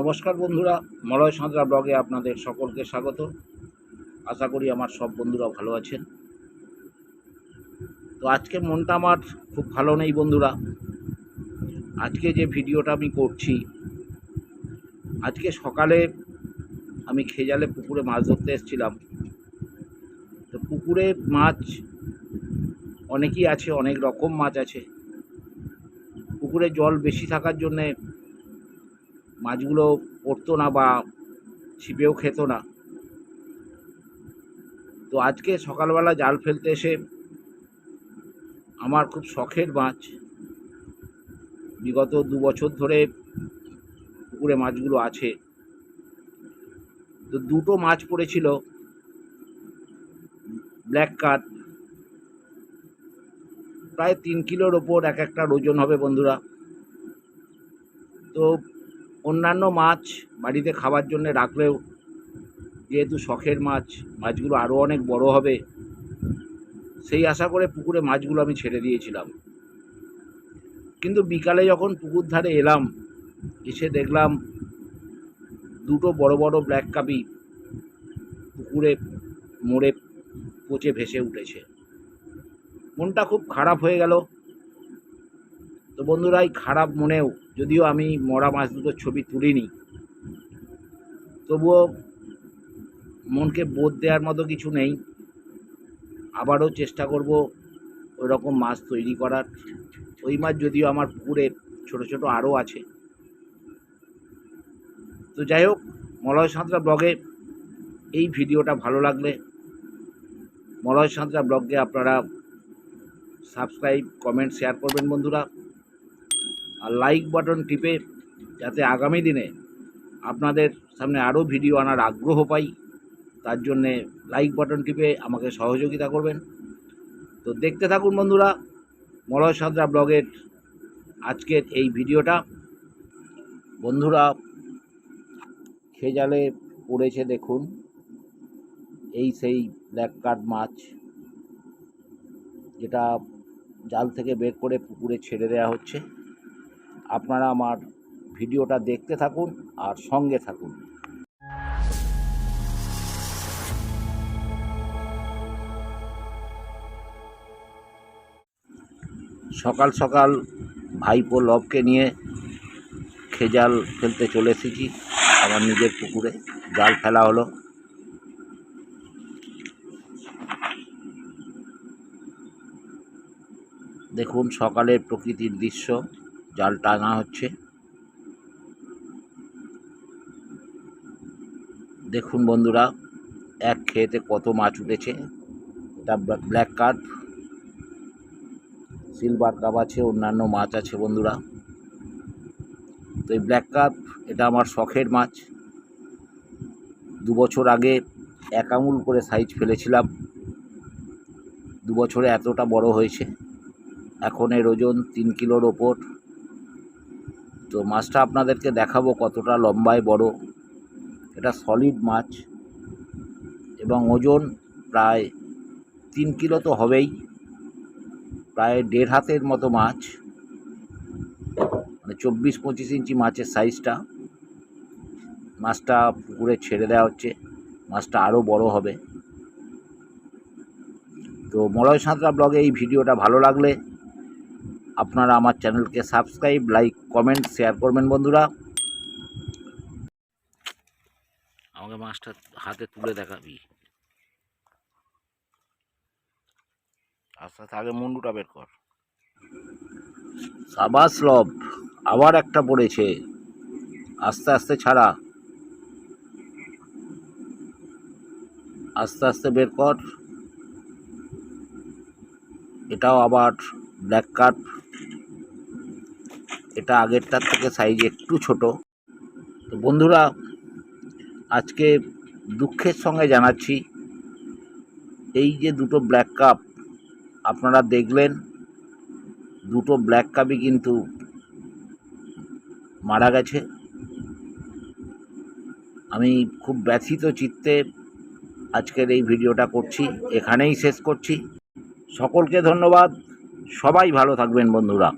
নমস্কার বন্ধুরা, মলয় সাঁতরা ব্লগে আপনাদের সকলকে স্বাগত। আশা করি আমার সব বন্ধুরা ভালো আছেন। তো আজকে মনটা আমার খুব ভালো নেই বন্ধুরা। আজকে যে ভিডিওটা আমি করছি, আজকে সকালে আমি খেজালে পুকুরে মাছ ধরতে এসেছিলাম। তো পুকুরে মাছ অনেকই আছে, অনেক রকম মাছ আছে। পুকুরে জল বেশি থাকার জন্যে মাছগুলো পড়তো না বা ছিপেও খেত না। তো আজকে সকালবেলা জাল ফেলতে এসে আমার খুব শখের মাছ। বিগত দু বছর ধরে পুকুরে মাছগুলো আছে। তো দুটো মাছ পড়েছিল, ব্ল্যাক কাট। প্রায় তিন কিলোর ওপর এক একটা ওজন হবে বন্ধুরা। তো অন্যান্য মাছ বাড়িতে খাবার জন্য রাখলেও যেহেতু শখের মাছ, মাছগুলো আরও অনেক বড় হবে, সেই আশা করে পুকুরে মাছগুলো আমি ছেড়ে দিয়েছিলাম। কিন্তু বিকালে যখন পুকুর ধারে এলাম, এসে দেখলাম দুটো বড় বড় ব্ল্যাক কাপি পুকুরে মোড়ে পচে ভেসে উঠেছে। মনটা খুব খারাপ হয়ে গেল। তো বন্ধুরা, এই খারাপ মনেও যদিও আমি মরা মাছ দুটোর ছবি তুলিনি, তবুও মনকে বোধ দেওয়ার মতো কিছু নেই। আবারও চেষ্টা করব ওই রকম মাছ তৈরি করার। ওই মাছ যদিও আমার পুকুরে ছোট ছোট আরও আছে। তো যাই হোক, মলয় সাঁতরা ব্লগে এই ভিডিওটা ভালো লাগলে মলয় সাঁতরা ব্লগকে আপনারা সাবস্ক্রাইব, কমেন্ট, শেয়ার করবেন বন্ধুরা। আর লাইক বাটন টিপে যাতে আগামী দিনে আপনাদের সামনে আরও ভিডিও আনার আগ্রহ পাই, তার জন্যে লাইক বাটন টিপে আমাকে সহযোগিতা করবেন। তো দেখতে থাকুন বন্ধুরা, মলয় সাদরা ব্লগের আজকের এই ভিডিওটা বন্ধুরা, খেজালে পড়েছে দেখুন, এই সেই ব্ল্যাক কার্ড মাছ, যেটা জাল থেকে বের করে পুকুরে ছেড়ে দেওয়া হচ্ছে। আপনারা আমার ভিডিওটা দেখতে থাকুন আর সঙ্গে থাকুন। সকাল সকাল ভাইপো লবকে নিয়ে খেজাল ফেলতে চলে এসেছি। আমার নিজের পুকুরে জাল ফেলা হলো। দেখুন সকালের প্রকৃতির দৃশ্য। জাল টানা হচ্ছে। দেখুন বন্ধুরা, এক খেতে কত মাছ উঠেছে। এটা ব্ল্যাক কার্প, সিলভার কাপ আছে, অন্যান্য মাছ আছে বন্ধুরা। তো এই ব্ল্যাক কাপ এটা আমার শখের মাছ। দু বছর আগে এক আঙুল করে সাইজ ফেলেছিলাম। দু বছরে এতটা বড় হয়েছে। এখন এর ওজন তিন কিলোর ওপর। তো মাছটা আপনাদেরকে দেখাবো কতটা লম্বায় বড়। এটা সলিড মাছ এবং ওজন প্রায় তিন কিলো তো হবেই। প্রায় দেড় হাতের মতো মাছ। মানে চব্বিশ পঁচিশ ইঞ্চি মাছের সাইজটা মাছটা পুকুরে ছেড়ে দেওয়া হচ্ছে। মাছটা আরও বড় হবে। তো মলয় সাঁতরা ব্লগে এই ভিডিওটা ভালো লাগলে আপনারা আমার চ্যানেলকে সাবস্ক্রাইব লাইক কমেন্ট শেয়ার করবেন বন্ধুরা। আমাকে মাছটা হাতে তুলে দেখাবি। আস্তে আস্তে আগে মুন্ডুটা বের কর। সাবাস লব আবার একটা পড়েছে। আস্তে আস্তে ছাড়া। আস্তে আস্তে বের কর। এটাও আবার ব্ল্যাক কার্প এটা আগেরটার থেকে সাইজ একটু ছোট। তো বন্ধুরা, আজকে দুঃখের সঙ্গে জানাচ্ছি, এই যে দুটো ব্ল্যাক কাপ আপনারা দেখলেন, দুটো ব্ল্যাক কাপই কিন্তু মারা গেছে। আমি খুব ব্যথিত চিত্তে আজকের এই ভিডিওটা করছি। এখানেই শেষ করছি। সকলকে ধন্যবাদ। সবাই ভালো থাকবেন বন্ধুরা।